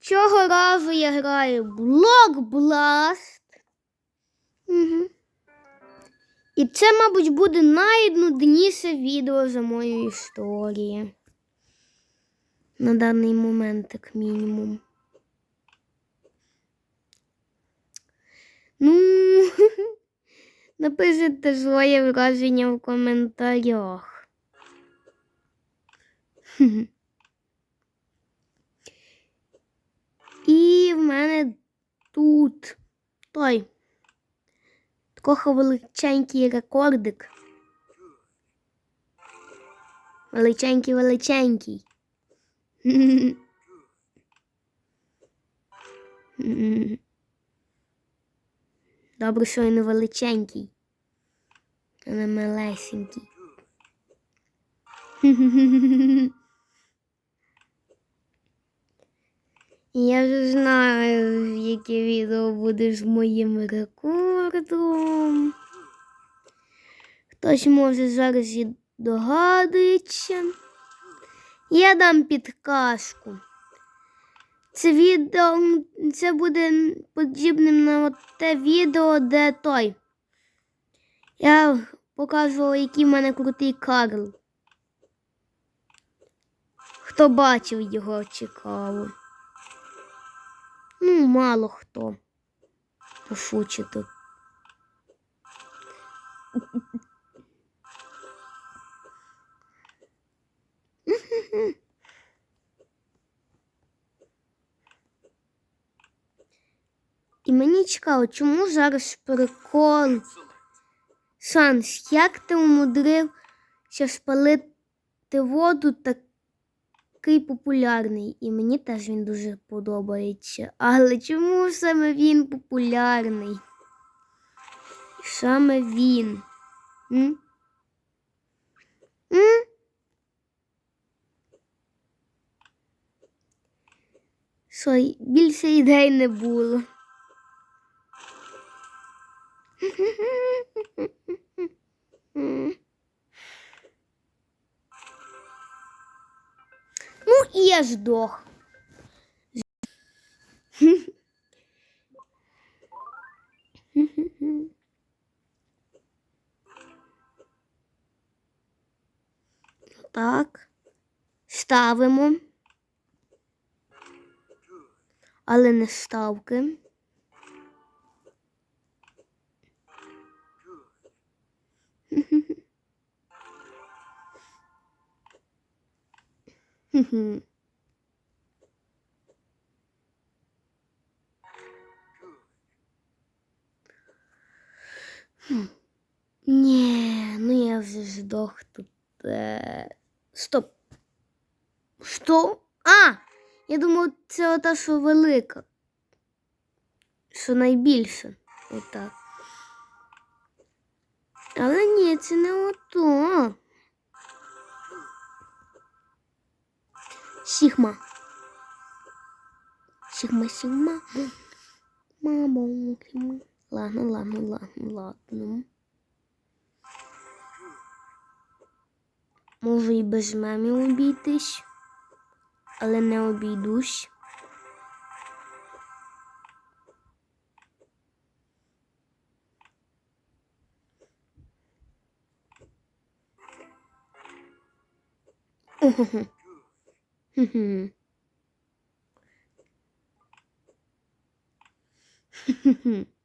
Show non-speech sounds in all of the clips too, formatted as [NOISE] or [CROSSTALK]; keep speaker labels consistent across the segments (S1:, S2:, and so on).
S1: Цього разу я граю Blast. Угу. І це, мабуть, буде найнудніше відео за мою історію. На даний момент, як мінімум. Ну, [LAUGHS] напишіть своє враження в коментарях. [LAUGHS] І в мене тут той такого величенький рекордик. Величенький, величенький. Добре, що він величенький, а не малесенький. [LAUGHS] Я вже знаю, яке відео буде з моїм рекордом. Хтось може зараз і догадується. Я дам підказку. Це відео це буде подібним на те відео, де той. Я показувала, який в мене крутий Карл. Хто бачив його цікаво. Ну, мало хто. Пошуче тут. І мені цікаво, чому зараз прикол Санс, як ти умудрився спалити воду такий популярний? І мені теж він дуже подобається. Але чому саме він популярний? Саме він. М? М? Що, більше ідей не було. [LAUGHS] я здох. Так, ставимо, але не ставки. Хм-хм. Вже тут. Е... Стоп. Що? А! Я думав, це ота, що велика. Що найбільша. Отак. Але ні, це не ото. Сігма. Сігма, сігма. Мамо. Ладно, ладно, ладно, ладно. Можу і без мемів обійтись, але не обійдусь. [LAUGHS] Хм-хм.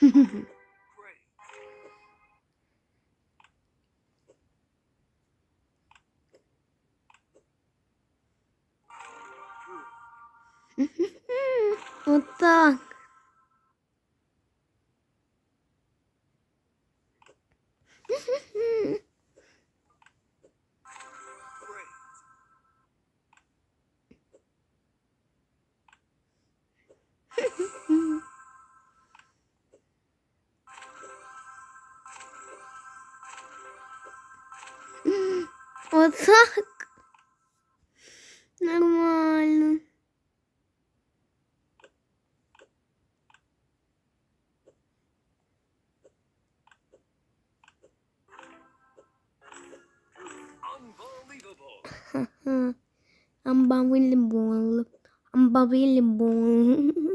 S1: [LAUGHS] おった。Отак. Нормально. Unbelievable. Unbelievable.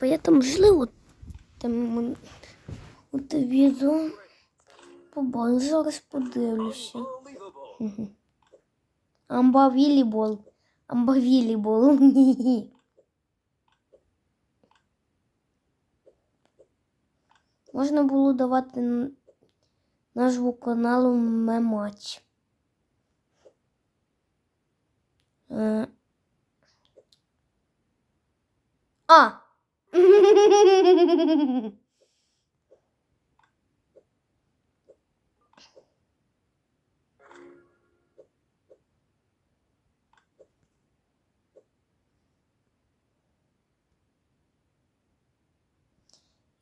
S1: А я там можливо там у відео побачу, зараз подивлюся. Амбавілібол. Амбавілібол. [LAUGHS] Можна було давати назву каналу Мемач. Е. А!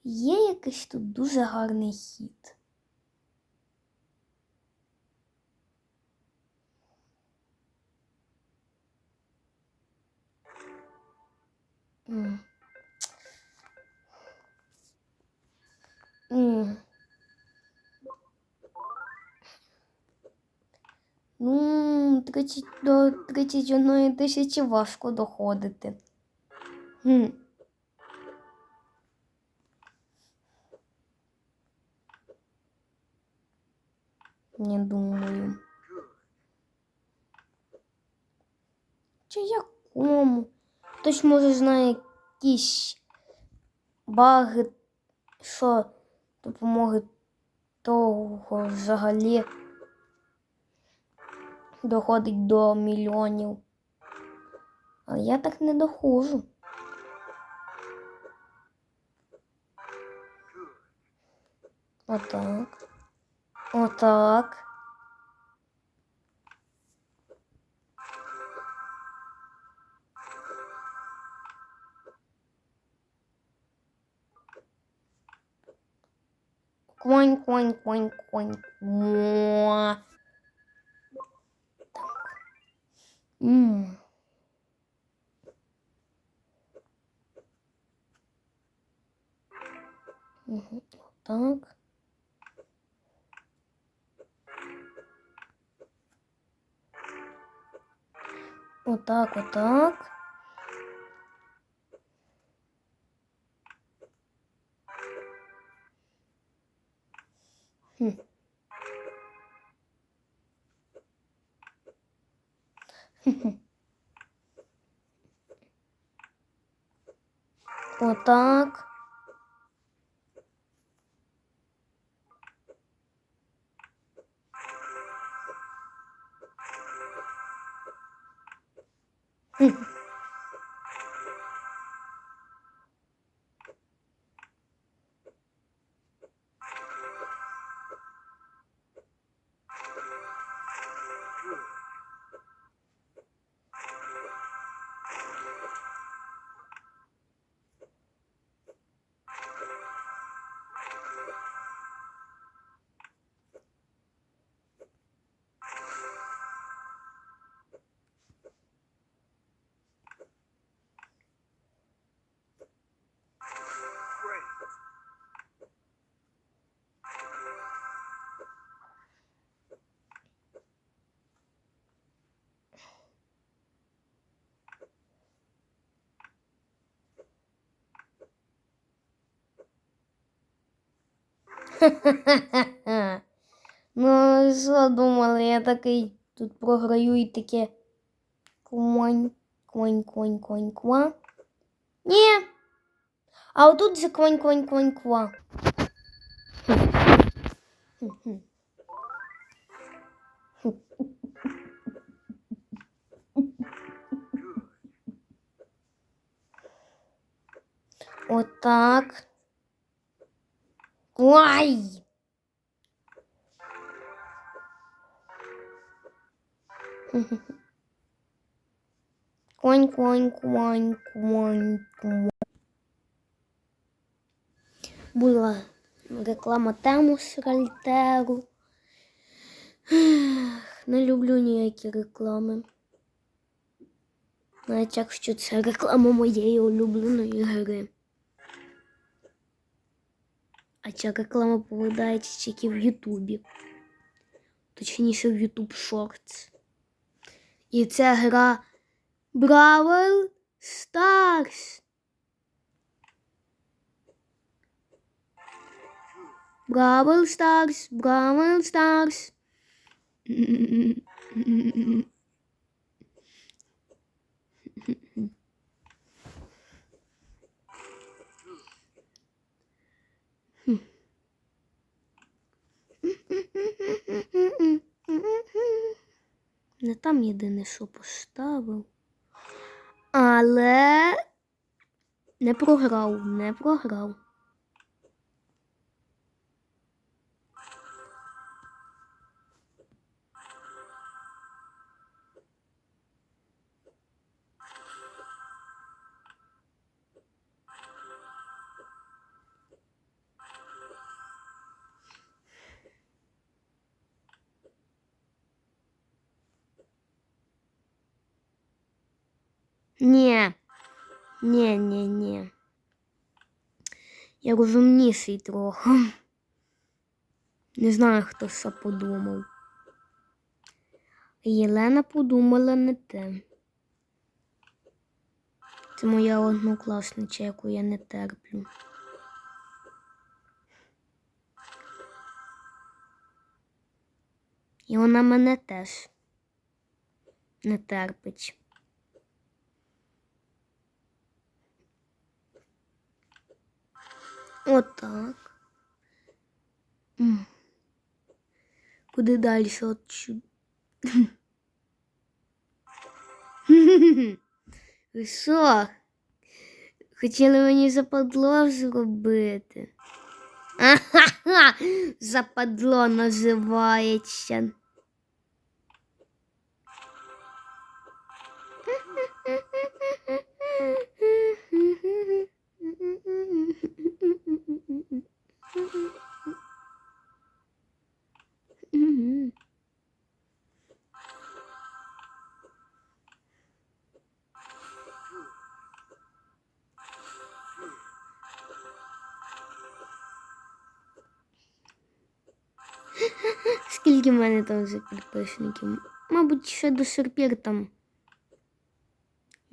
S1: Є якийсь тут дуже гарний хід. М. Ну, 30 до 31 тисячі важко доходити. Хм. Не думаю. Чи якому? Хтось може знає якісь баги, що допомоги того взагалі доходить до мільйонів. Але я так не доходжу. Отак. Отак. Квань, квань, квань, квань. Муа. Так. Мгм. Так. Отак, отак. Отак. [LAUGHS] Ну, що думали, я такий тут програю і таке квань, квань, квань, квань, ква. Ні. А отут же квань, квань, квань, ква. [LAUGHS] Отак. Ой! Конь, конь, конь, конь, конь. Була реклама тему з. Не люблю ніякі реклами. Навіть якщо це реклама моєї улюбленої гри. А ця реклама попадається тільки в Ютубі. Точніше, в YouTube Shorts. І це гра Бравл Старс. Бравл Старс, Бравл Старс. Не там єдине, що поставив. Але не програв, не програв. Ні. Ні, ні, ні. Я розумніший трохи. Не знаю, хто що подумав. Єлена подумала не те. Це моя однокласниця, яку я не терплю. І вона мене теж не терпить. Отак. М. Куди далі от чу... [LAUGHS] Ви що? Хотіли мені западло зробити? Ахаха! [LAUGHS] Западло називається. [LAUGHS] Скільки в мене там вже підписників? Мабуть, ще до серпір там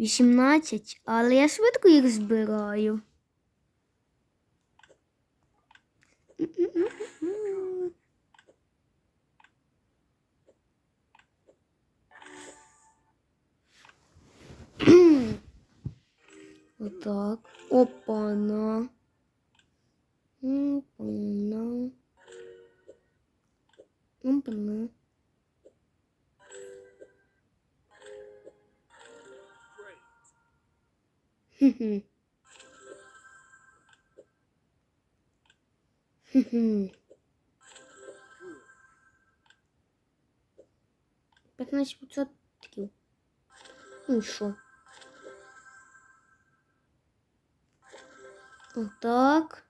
S1: 18, але я швидко їх збираю. Хм-хм. Хм-хм. 15 відсотків. Ну і що? Отак.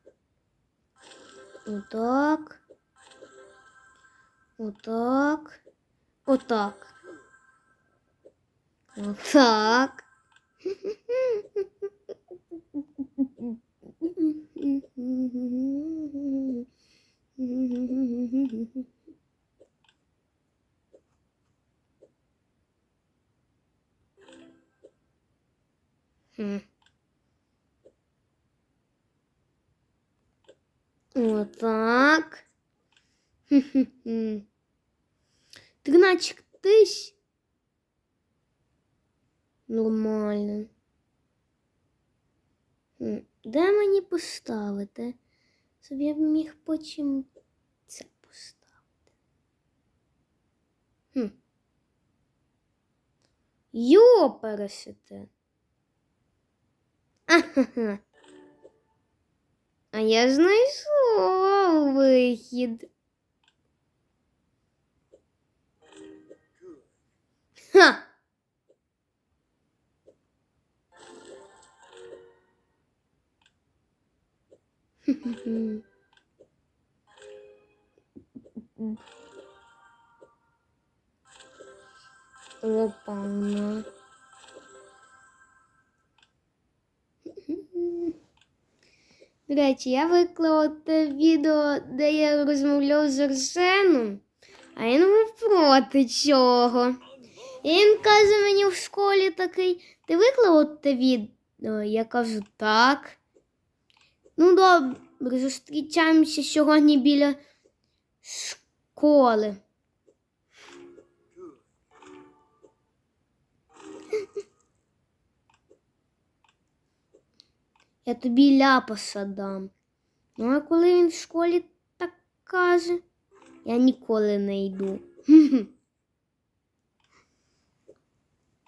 S1: Отак. Отак. Отак. Отак. [LAUGHS] Хм. Отак. Хм-хм-хм. 13 тисяч. Нормально. Де мені поставити? Щоб я б міг потім це поставити. Хм. Йо, пересите. Ахаха. А я знайшов вихід. Ха! Опа, ну. До речі, я виклала те відео, де я розмовляв з Арсеном, а він був проти цього. І він каже мені в школі такий, ти виклала те відео? Я кажу, так. Ну, добре, зустрічаємося сьогодні біля школи. Я тобі ляпаса дам. Ну, а коли він в школі так каже, я ніколи не йду. [LAUGHS]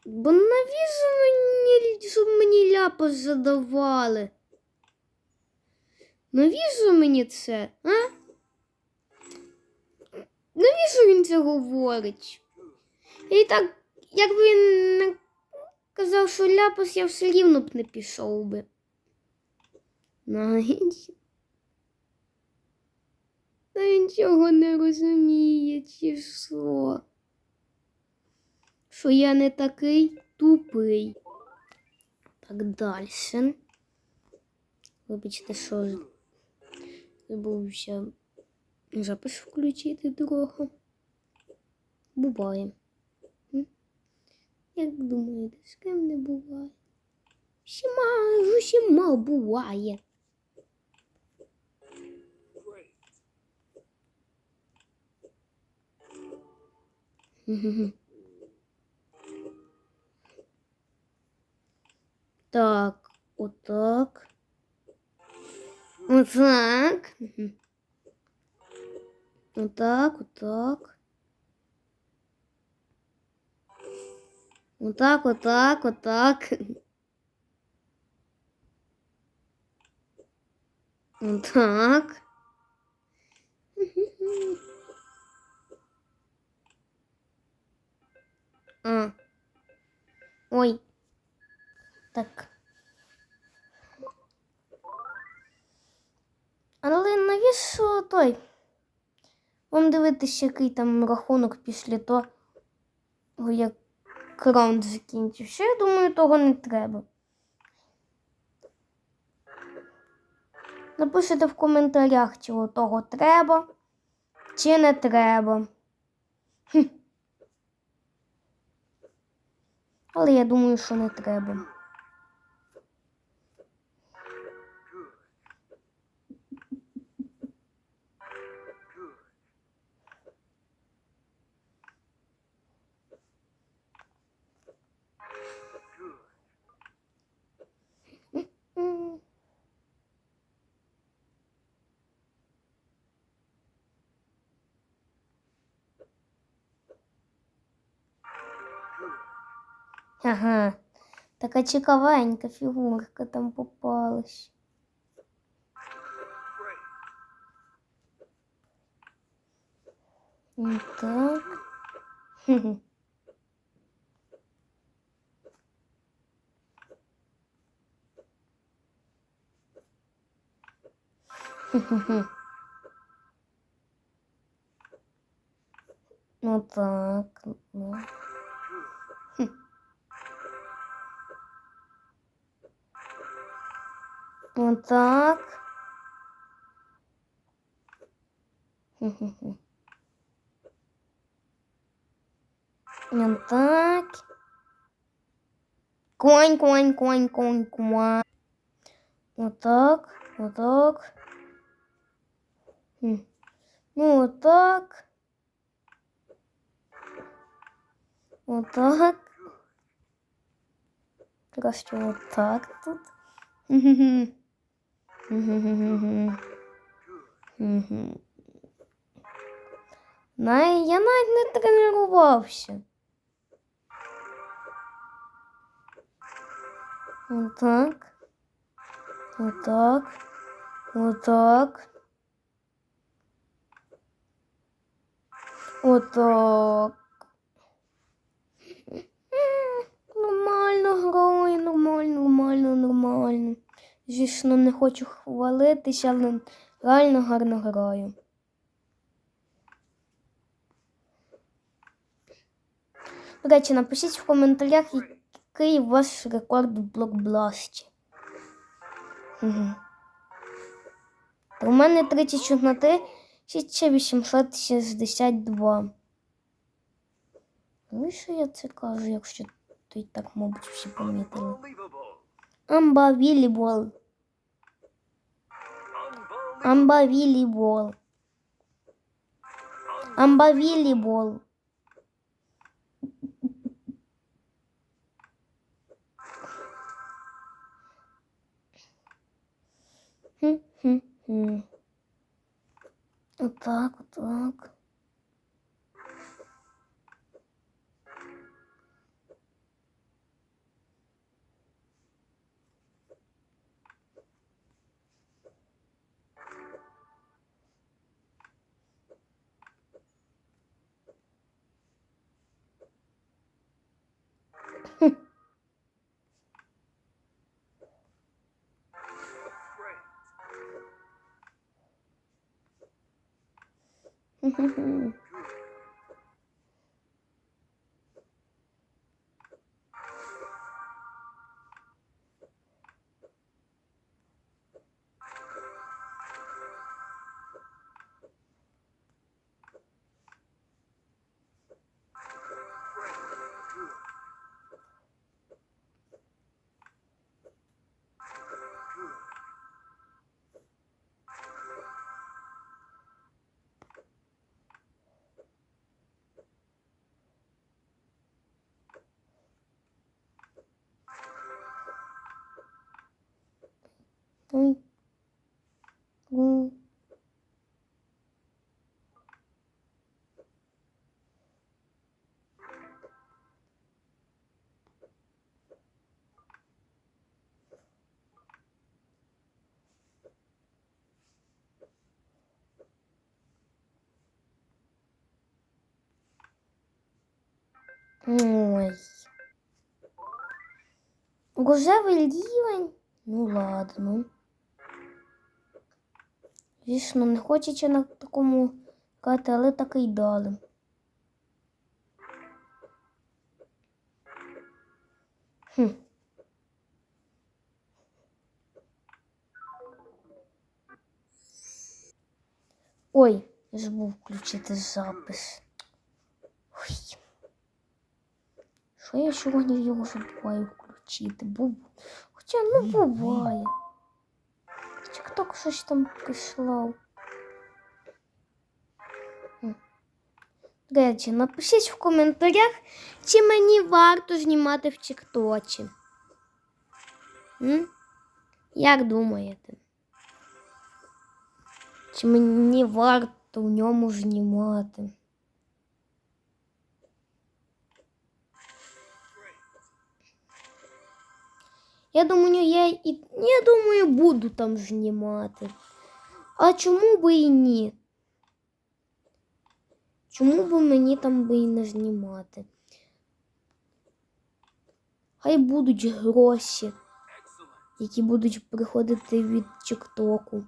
S1: Бо навіщо мені, щоб мені ляпас задавали? Навіщо мені це, а? Навіщо він це говорить? І так, якби він не казав, що ляпас, я все рівно б не пішов би. Навіть. Та він цього не розуміє, чи що? Що я не такий тупий. Так далі. Вибачте, що забувся запис включити другого. Буває. Як думаєте, з ким не буває? З усіма буває. Так, отак. Отак. Отак, отак. Отак, отак, отак. Отак. А. Ой. Так. Але навіщо той? Вам дивитися, який там рахунок після того, як раунд закінчився. Я думаю, того не треба. Напишіть в коментарях, чи того треба, чи не треба. Хм. Але я думаю, що не треба. Ага, така цікавенька фігурка там попалась. Так. Хе-хе. Хе-хе-хе. Ну так. Ну. Вот так. Хе-хе-хе. [LAUGHS] Вот так. Конь, конь, конь, конь, конь. Вот так, вот так. Ну, вот так. Вот так. Краще вот так тут. [LAUGHS] Най- Я навіть не тренувався. Отак. Отак. Отак. Отак. Нормально граю, нормально, нормально, нормально. Звісно, не хочу хвалитися, але реально гарно граю. До речі, напишіть в коментарях, який ваш рекорд в блокбласті. Угу. У мене 34 862. Ну і що я це кажу, якщо ти так, мабуть, всі помітили.
S2: Unbelievable.
S1: Амбавілібол.
S2: Unbelievable.
S1: Амбавілібол. Амбавілібол. Хм-хм-хм. Отак, отак.
S2: Great.
S1: Uhum. Ой. Рожевий рівень? Ну ладно. Звісно, не хочеться на такому кати, але так і дали. Хм. Ой, я забув включити запис. Ой. Що я сьогодні його забуваю включити? Бу... Хоча ну буває. Тік-ток щось там. М. До речі, напишіть в коментарях, чи мені варто знімати в Тіктоці. Як думаєте? Чи мені варто в ньому знімати? Я думаю, я і я думаю, буду там знімати. А чому би і ні? Чому би мені там би і не знімати? Хай будуть гроші, які будуть приходити від Тіктоку.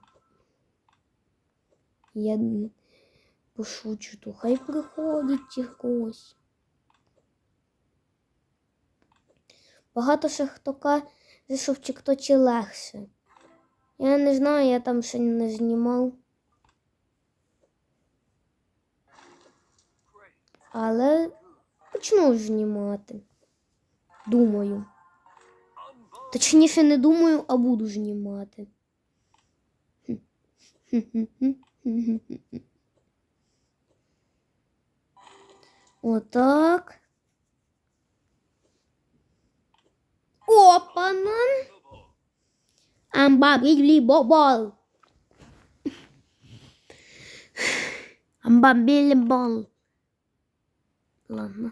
S1: Я пошучу, то хай приходять гроші. Багато ще хто каже, що в Тіктоці легше. Я не знаю, я там ще не знімав. Але почну знімати. Думаю. Точніше, не думаю, а буду знімати. Отак. Опана. Амбабілі бобол. Амбабілі бол. Ладно.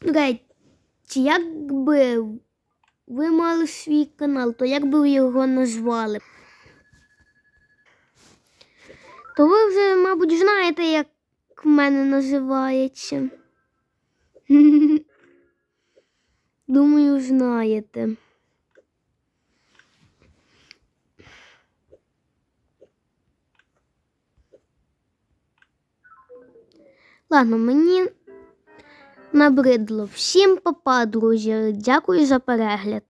S1: До речі, якби ви мали свій канал, то як би ви його назвали? То ви вже, мабуть, знаєте, як в мене називається. [LAUGHS] Думаю, знаєте. Ладно, мені набридло. Всім папа, друзі. Дякую за перегляд.